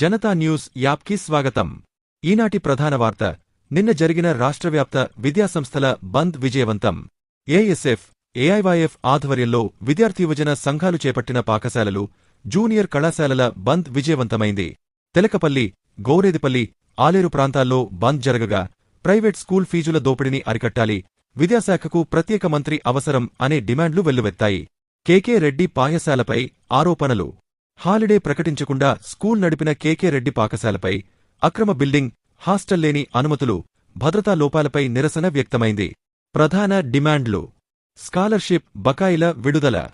Janata news యాప్కి స్వాగతం. ఈనాటి ప్రధాన వార్త నిన్న జరిగిన రాష్ట్రవ్యాప్త విద్యాసంస్థల బంద్ విజయవంతం. ఏఎస్ఎఫ్ ఏఐవైఎఫ్ ఆధ్వర్యంలో విద్యార్థి యువజన సంఘాలు చేపట్టిన పాఠశాలలు జూనియర్ కళాశాలల బంద్ విజయవంతమైంది. తెలకపల్లి గౌరేదిపల్లి ఆలేరు ప్రాంతాల్లో బంద్ జరగగా ప్రైవేట్ స్కూల్ ఫీజుల దోపిడీని అరికట్టాలి విద్యాశాఖకు ప్రత్యేక మంత్రి అవసరం అనే డిమాండ్లు వెల్లువెత్తాయి. కేకే రెడ్డి పాయశాలపై ఆరోపణలు. హాలిడే ప్రకటించకుండా స్కూల్ నడిపిన కేకే రెడ్డి పాకశాలపై అక్రమ బిల్డింగ్ హాస్టల్ లేని అనుమతులు భద్రతా లోపాలపై నిరసన వ్యక్తమైంది. ప్రధాన డిమాండ్లు. స్కాలర్షిప్ బకాయిల విడుదల.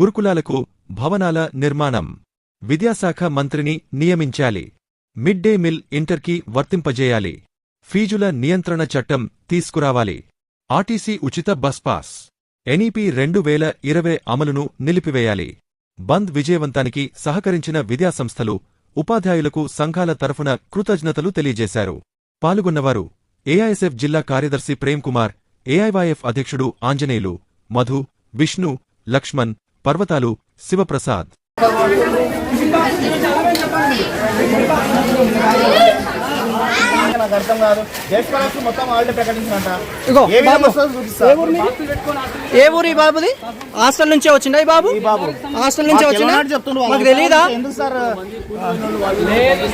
గురుకులాలకు భవనాల నిర్మాణం. విద్యాశాఖ మంత్రిని నియమించాలి. మిడ్ డే మిల్ ఇంటర్కి వర్తింపజేయాలి. ఫీజుల నియంత్రణ చట్టం తీసుకురావాలి. ఆర్టీసీ ఉచిత బస్ పాస్. ఎన్ఈపీ రెండు వేల ఇరవై అమలును నిలిపివేయాలి. బంద్ విజయవంతానికి సహకరించిన విద్యాసంస్థలు ఉపాధ్యాయులకు సంఘాల తరఫున కృతజ్ఞతలు తెలియజేశారు. పాల్గొన్నవారు ఏఐఎస్ఎఫ్ జిల్లా కార్యదర్శి ప్రేమ్ కుమార్ ఏఐవైఎఫ్ అధ్యక్షుడు ఆంజనేయులు మధు విష్ణు లక్ష్మణ్ పర్వతాలు శివప్రసాద్. నాకు అర్థం కాదు. మొత్తం ఇగో, ఏ విధంగా బాబు, వస్తుందో చూపిస్తా. ఏ ఊరు ఈ బాబుది? హాస్టల్ నుంచే వచ్చిందా ఈ బాబు? ఈ బాబు. హాస్టల్ నుంచే వచ్చిందా? చెప్తుండ్రు? మాకు తెలీదా? ఎందుకు సార్? లేదు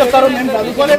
చెప్తారు చదువుకోలేదు.